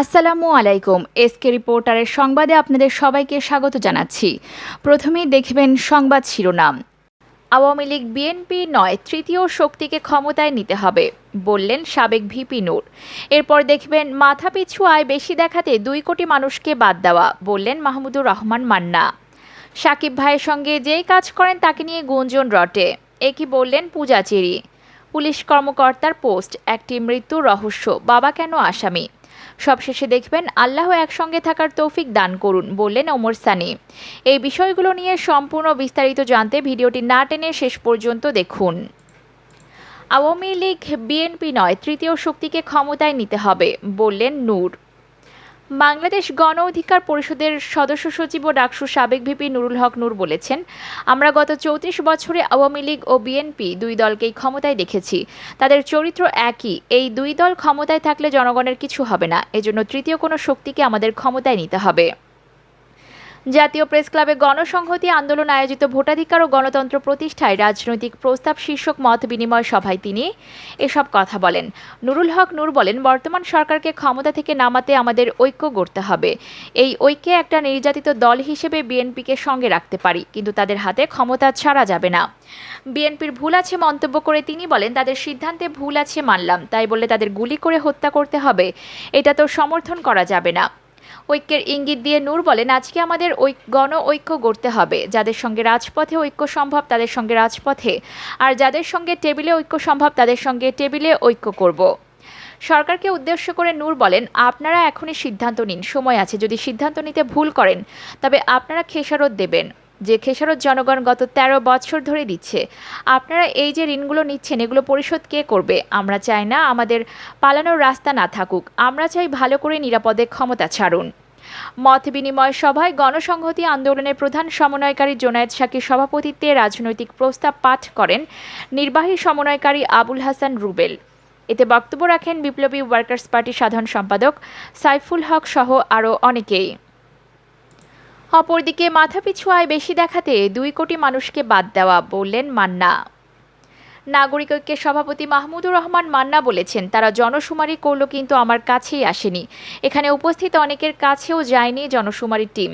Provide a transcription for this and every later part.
আসসালামু আলাইকুম। এসকে রিপোর্টারের সংবাদে আপনাদের সবাইকে স্বাগত জানাচ্ছি। প্রথমেই দেখবেন সংবাদ শিরোনাম। আওয়ামী লীগ, বিএনপি নয়, তৃতীয় শক্তিকে ক্ষমতায় নিতে হবে, বললেন সাবেক ভিপি নূর। এরপর দেখবেন মাথাপিছু আয় বেশি দেখাতে দুই কোটি মানুষকে বাদ দেওয়া, বললেন মাহমুদুর রহমান মান্না। সাকিব ভাইয়ের সঙ্গে যেই কাজ করেন তাকে নিয়ে গুঞ্জন রটে। একই বললেন পূজা চেরি। পুলিশ কর্মকর্তার পোস্ট, একটি মৃত্যুর রহস্য, বাবা কেন আসামি? সবশেষে দেখবেন, আল্লাহ একসঙ্গে থাকার তৌফিক দান করুন বললেন ওমর সানি। এই বিষয়গুলো নিয়ে সম্পূর্ণ বিস্তারিত জানতে ভিডিওটি না টেনে শেষ পর্যন্ত দেখুন। আওয়ামী লীগ, বিএনপি নয়, তৃতীয় শক্তিকে ক্ষমতায় নিতে হবে বললেন নূর। বাংলাদেশ গণ অধিকার পরিষদের সদস্য সচিব ও ডাকসু সাবেক ভিপি নুরুল হক নূর বলেছেন, আমরা গত চৌত্রিশ বছরে আওয়ামী লীগ ও বিএনপি দুই দলকেই ক্ষমতায় দেখেছি। তাদের চরিত্র একই। এই দুই দল ক্ষমতায় থাকলে জনগণের কিছু হবে না। এজন্য তৃতীয় কোনো শক্তিকে আমাদের ক্ষমতায় নিতে হবে। জাতীয় প্রেস ক্লাবে গণসংহতি আন্দোলন আয়োজিত ভোটাধিকার ও গণতন্ত্র প্রতিষ্ঠায় রাজনৈতিক প্রস্তাব শীর্ষক মত বিনিময় সভায় তিনি এসব কথা বলেন। নুরুল হক নূর বলেন, বর্তমান সরকারকে ক্ষমতা থেকে নামাতে আমাদের ঐক্য গড়তে হবে। এই ঐক্যে একটা নির্যাতিত দল হিসেবে বিএনপিকে সঙ্গে রাখতে পারি, কিন্তু তাদের হাতে ক্ষমতা ছাড়া যাবে না। বিএনপির ভুল আছে মন্তব্য করে তিনি বলেন, তাদের সিদ্ধান্তে ভুল আছে মানলাম। তাই বলে তাদের গুলি করে হত্যা করতে হবে। এটা তো সমর্থন করা যাবে না। ঐক্যের ইঙ্গিত দিয়ে নূর বলেন, আজকে আমাদের ঐ গণ ঐক্য গড়তে হবে। যাদের সঙ্গে রাজপথে ঐক্য সম্ভব, তাদের সঙ্গে রাজপথে। আর যাদের সঙ্গে টেবিলে ঐক্য সম্ভব, তাদের সঙ্গে টেবিলে ঐক্য করব। সরকারকে উদ্দেশ্য করে নূর বলেন, আপনারা এখনই সিদ্ধান্ত নিন, সময় আছে। যদি সিদ্ধান্ত নিতে ভুল করেন, তবে আপনারা খেসারত দেবেন। যে খেসারত জনগণ গত ১৩ বছর ধরে দিচ্ছে, আপনারা এই যে ঋণগুলো নিচ্ছেন, এগুলো পরিশোধ কে করবে? আমরা চাই না আমাদের পালানোর রাস্তা না থাকুক। আমরা চাই ভালো করে নিরাপদে ক্ষমতা ছাড়ুন। মত বিনিময় সভায় গণসংহতি আন্দোলনের প্রধান সমন্বয়কারী জোনায়েদ শাকির সভাপতিত্বে রাজনৈতিক প্রস্তাব পাঠ করেন নির্বাহী সমন্বয়কারী আবুল হাসান রুবেল। এতে বক্তব্য রাখেন বিপ্লবী ওয়ার্কার্স পার্টির সাধারণ সম্পাদক সাইফুল হক সহ আরও অনেকেই। অপরদিকে মাথাপিছু আয় বেশি দেখাতে দুই কোটি মানুষকে বাদ দেওয়া বললেন মান্না। নাগরিক ঐক্যের সভাপতি মাহমুদুর রহমান মান্না বলেছেন, তারা জনশুমারি করল কিন্তু আমার কাছেই আসেনি। এখানে উপস্থিত অনেকের কাছেও যায়নি জনশুমারি টিম।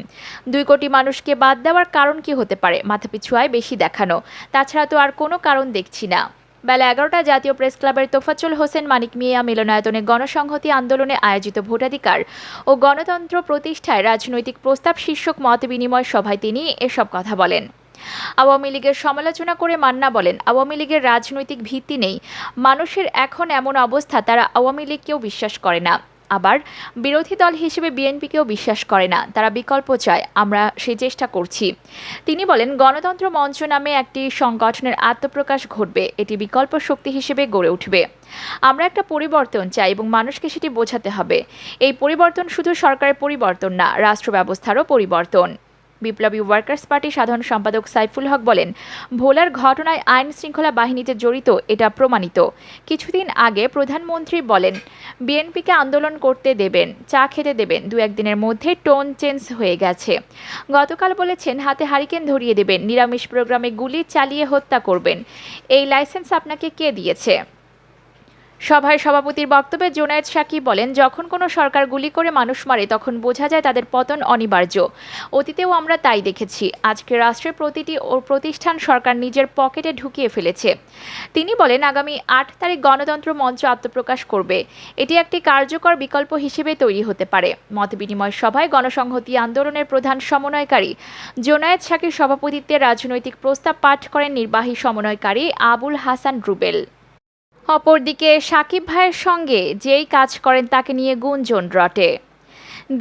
দুই কোটি মানুষকে বাদ দেওয়ার কারণ কি হতে পারে মাথাপিছু আয় বেশি দেখানো। তাছাড়া তো আর কোনো কারণ দেখছি না। বেলা এগারোটা জাতীয় প্রেস ক্লাবের তোফাজ্জল হোসেন, মানিক মিয়া মিলনায়তনে গণসংহতি আন্দোলনে আয়োজিত ভোটাধিকার ও গণতন্ত্র প্রতিষ্ঠায় রাজনৈতিক প্রস্তাব শীর্ষক মত বিনিময় সভায় তিনি এসব কথা বলেন। আওয়ামী লীগের সমালোচনা করে মান্না বলেন, আওয়ামী লীগের রাজনৈতিক ভিত্তি নেই। মানুষের এখন এমন অবস্থা, তারা আওয়ামী লীগকেও বিশ্বাস করে না। আবার বিরোধী দল হিসেবে বিএনপিকেও বিশ্বাস করে না। তারা বিকল্প চায়। আমরা সেই চেষ্টা করছি। তিনি বলেন, গণতন্ত্র মঞ্চ নামে একটি সংগঠনের আত্মপ্রকাশ ঘটবে। এটি বিকল্প শক্তি হিসেবে গড়ে উঠবে। আমরা একটা পরিবর্তন চাই এবং মানুষকে সেটি বোঝাতে হবে। এই পরিবর্তন শুধু সরকারের পরিবর্তন না রাষ্ট্র ব্যবস্থারও পরিবর্তন। বিপ্লবী ওয়ার্কার্স পার্টি সাধারণ সম্পাদক সাইফুল হক বলেন, ভোলার ঘটনায় আইন শৃঙ্খলা বাহিনীতে জড়িত, এটা প্রমাণিত। কিছুদিন আগে প্রধানমন্ত্রী বলেন, বিএনপিকে আন্দোলন করতে দেবেন, চা খেতে দেবেন, দু একদিনের মধ্যে টোন চেঞ্জ হয়ে গেছে। গতকাল বলেছেন, হাতে হারিকেন ধরিয়ে দেবেন, নিরামিষ প্রোগ্রামে গুলি চালিয়ে হত্যা করবেন। এই লাইসেন্স আপনাকে কে দিয়েছে? সভায় সভাপতির বক্তব্যে জোনায়েদ সাকি বলেন, যখন কোনো সরকার গুলি করে মানুষ মারে, তখন বোঝা যায় তাদের পতন অনিবার্য। অতীতেও আমরা তাই দেখেছি। আজকে রাষ্ট্রের প্রতিটি ও প্রতিষ্ঠান সরকার নিজের পকেটে ঢুকিয়ে ফেলেছে। তিনি বলেন, আগামী আট তারিখ গণতন্ত্র মঞ্চ আত্মপ্রকাশ করবে। এটি একটি কার্যকর বিকল্প হিসেবে তৈরি হতে পারে। মতবিনিময় সভায় গণসংহতি আন্দোলনের প্রধান সমন্বয়কারী জোনায়েদ সাকির সভাপতিত্বে রাজনৈতিক প্রস্তাব পাঠ করেন নির্বাহী সমন্বয়কারী আবুল হাসান রুবেল। অপরদিকে সাকিব ভাইয়ের সঙ্গে যেই কাজ করেন তাকে নিয়ে গুঞ্জন রটে।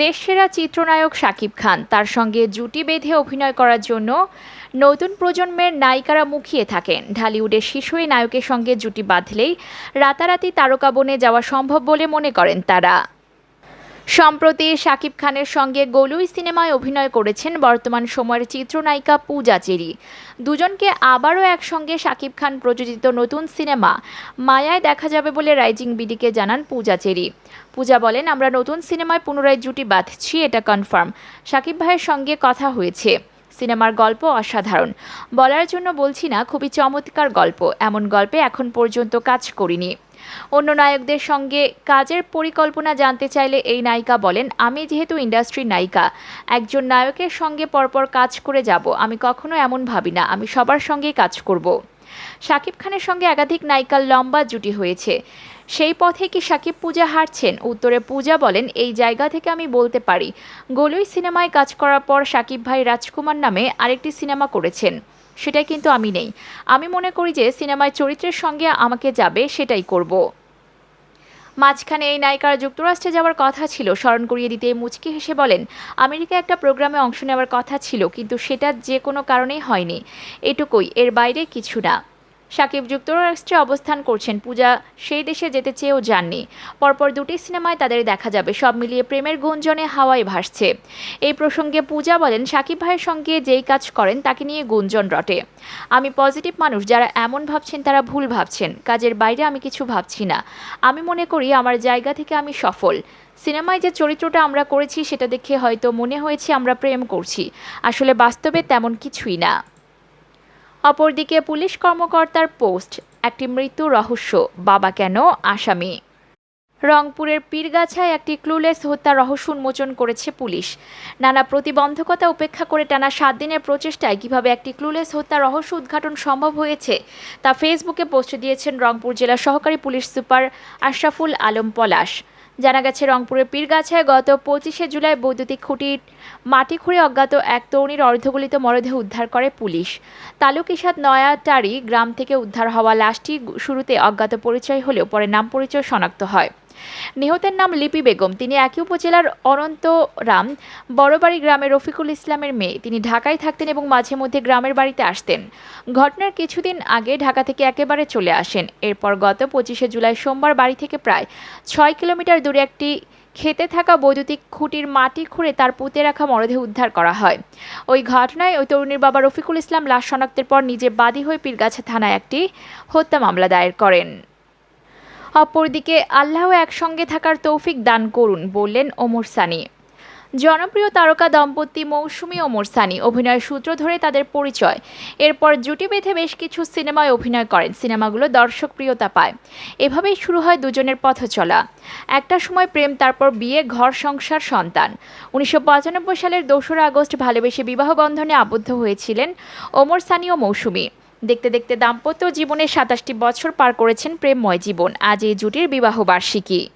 দেশসেরা চিত্রনায়ক সাকিব খান তার সঙ্গে জুটি বেঁধে অভিনয় করার জন্য নতুন প্রজন্মের নায়িকারা মুখিয়ে থাকেন। ঢালিউডের শিশুই নায়কের সঙ্গে জুটি বাঁধলেই রাতারাতি তারকা বনে যাওয়া সম্ভব বলে মনে করেন তারা। সম্প্রতি শাকিব খানের সঙ্গে গোলুই সিনেমায় অভিনয় করেছেন বর্তমান সময়ের চিত্রনায়িকা পূজা চেরি। দুজনকে আবারও একসঙ্গে শাকিব খান প্রযোজিত নতুন সিনেমা মায়ায় দেখা যাবে বলে রাইজিং বিডিকে জানান পূজা চেরি। পূজা বলেন, আমরা নতুন সিনেমায় পুনরায় জুটি বাঁধছি, এটা কনফার্ম। শাকিব ভাইয়ের সঙ্গে কথা হয়েছে। সিনেমার গল্প অসাধারণ। বলার জন্য বলছি না, খুবই চমৎকার গল্প। এমন গল্পে এখন পর্যন্ত কাজ করিনি। অন্য নায়কদের সঙ্গে কাজের পরিকল্পনা জানতে চাইলে এই নায়িকা বলেন, আমি যেহেতু ইন্ডাস্ট্রির নায়িকা, একজন নায়কের সঙ্গে পরপর কাজ করে যাব। আমি কখনো এমন ভাবি না, আমি সবার সঙ্গেই কাজ করব। শাকিব খানের সঙ্গে একাধিক নায়িকার লম্বা জুটি হয়েছে। সেই পথে কি শাকিব পূজা হারছেন? উত্তরে পূজা বলেন, এই জায়গা থেকে আমি বলতে পারি। গোলই সিনেমায় কাজ করার পর শাকিব ভাই রাজকুমার নামে আরেকটি সিনেমা করেছেন। সেটাই কিন্তু আমি নেই। আমি মনে করি যে সিনেমায় চরিত্রের সঙ্গে আমাকে যাবে, সেটাই করব। মাঝখানে এই নায়িকার যুক্তরাষ্ট্রে যাওয়ার কথা ছিল। স্মরণ করিয়ে দিতে মুচকি হেসে বলেন, আমেরিকা একটা প্রোগ্রামে অংশ নেওয়ার কথা ছিল, কিন্তু সেটা যে কোনো কারণেই হয়নি। এটুকুই, এর বাইরে কিছু না। সাকিব যুক্তরাষ্ট্রে অবস্থান করছেন পূজা, সেই দেশে যেতে চেয়েও যাননি। পরপর দুটি সিনেমায় তাদের দেখা যাবে, সব মিলিয়ে প্রেমের গুঞ্জনে হাওয়ায় ভাসছে। এই প্রসঙ্গে পূজা বলেন, সাকিব ভাইয়ের সঙ্গে যেই কাজ করেন তাকে নিয়ে গুঞ্জন রটে। আমি পজিটিভ মানুষ, যারা এমন ভাবছেন তারা ভুল ভাবছেন, কাজের বাইরে আমি কিছু ভাবছি না। আমি মনে করি আমার জায়গা থেকে আমি সফল। সিনেমায় যে চরিত্রটা আমরা করেছি সেটা দেখে হয়তো মনে হয়েছে আমরা প্রেম করছি। আসলে বাস্তবে তেমন কিছুই না। অপরদিকে পুলিশ কর্মকর্তার পোস্ট, একটি মৃত্যু রহস্য, বাবা কেন আসামি? রংপুরের পীরগাছায় একটি ক্লুলেস হত্যা রহস্য উন্মোচন করেছে পুলিশ। নানা প্রতিবন্ধকতা উপেক্ষা করে টানা সাত দিনের প্রচেষ্টায় কীভাবে একটি ক্লুলেস হত্যা রহস্য উদ্ঘাটন সম্ভব হয়েছে, তা ফেসবুকে পোস্ট দিয়েছেন রংপুর জেলা সহকারী পুলিশ সুপার আশরাফুল আলম পলাশ। জানা গেছে, রংপুরের পীরগাছায় গত পঁচিশে জুলাই বৈদ্যুতিক খুঁটির মাটি খুঁড়ে অজ্ঞাত এক তরুণীর অর্ধগলিত মরদেহ উদ্ধার করে পুলিশ। তালুক ইসাদ নয়াটারি গ্রাম থেকে উদ্ধার হওয়া লাশটি শুরুতে অজ্ঞাত পরিচয় হলেও পরে নাম পরিচয় শনাক্ত হয়। নিহতের নাম লিপি বেগম। তিনি একই উপজেলার অনন্তরাম বড়বাড়ি গ্রামের রফিকুল ইসলামের মেয়ে। তিনি ঢাকায় থাকতেন এবং মাঝে মধ্যে গ্রামের বাড়িতে আসতেন। ঘটনার কিছুদিন আগে ঢাকা থেকে একেবারে চলে আসেন। এরপর গত পঁচিশে জুলাই সোমবার বাড়ি থেকে প্রায় ছয় কিলোমিটার দূরে একটি খেতে থাকা বৈদ্যুতিক খুঁটির মাটি খুঁড়ে তার পুঁতে রাখা মরদেহ উদ্ধার করা হয়। ওই ঘটনায় ওই তরুণীর বাবা রফিকুল ইসলাম লাশ শনাক্তের পর নিজে বাদী হয়ে পীরগাছা থানায় একটি হত্যা মামলা দায়ের করেন। অপরদিকে আল্লাহ একসঙ্গে থাকার তৌফিক দান করুন বললেন ওমর সানি। জনপ্রিয় তারকা দম্পতি মৌসুমী ওমর সানি অভিনয়ের সূত্র ধরে তাদের পরিচয়। এরপর জুটি বেঁধে বেশ কিছু সিনেমায় অভিনয় করেন, সিনেমাগুলো দর্শক প্রিয়তা পায়। এভাবেই শুরু হয় দুজনের পথ চলা একটা সময় প্রেম, তারপর বিয়ে, ঘর, সংসার, সন্তান। উনিশশো পঁচানব্বই সালের দোসরা আগস্ট ভালোবেসে বিবাহ বন্ধনে আবদ্ধ হয়েছিলেন ওমর সানি ও মৌসুমী। দেখতে দেখতে দাম্পত্য জীবনে সাতাশটি বছর পার করেছেন প্রেমময় জীবন। আজ এই জুটির বিবাহ বার্ষিকী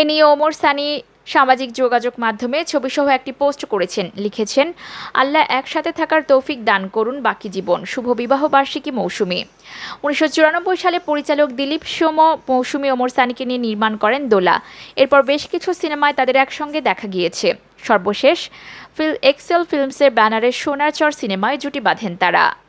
এ নিয়ে ওমর সানি সামাজিক যোগাযোগ মাধ্যমে ছবিসহ একটি পোস্ট করেছেন। লিখেছেন, আল্লাহ একসাথে থাকার তৌফিক দান করুন বাকি জীবন। শুভ বিবাহ বার্ষিকী মৌসুমী। উনিশশো সালে পরিচালক দিলীপ সোম মৌসুমী ওমর সানিকে নিয়ে নির্মাণ করেন দোলা। এরপর বেশ কিছু সিনেমায় তাদের একসঙ্গে দেখা গিয়েছে। সর্বশেষ ফিল এক্সেল ফিল্মসের ব্যানারে সোনার চর সিনেমায় জুটি বাঁধেন তারা।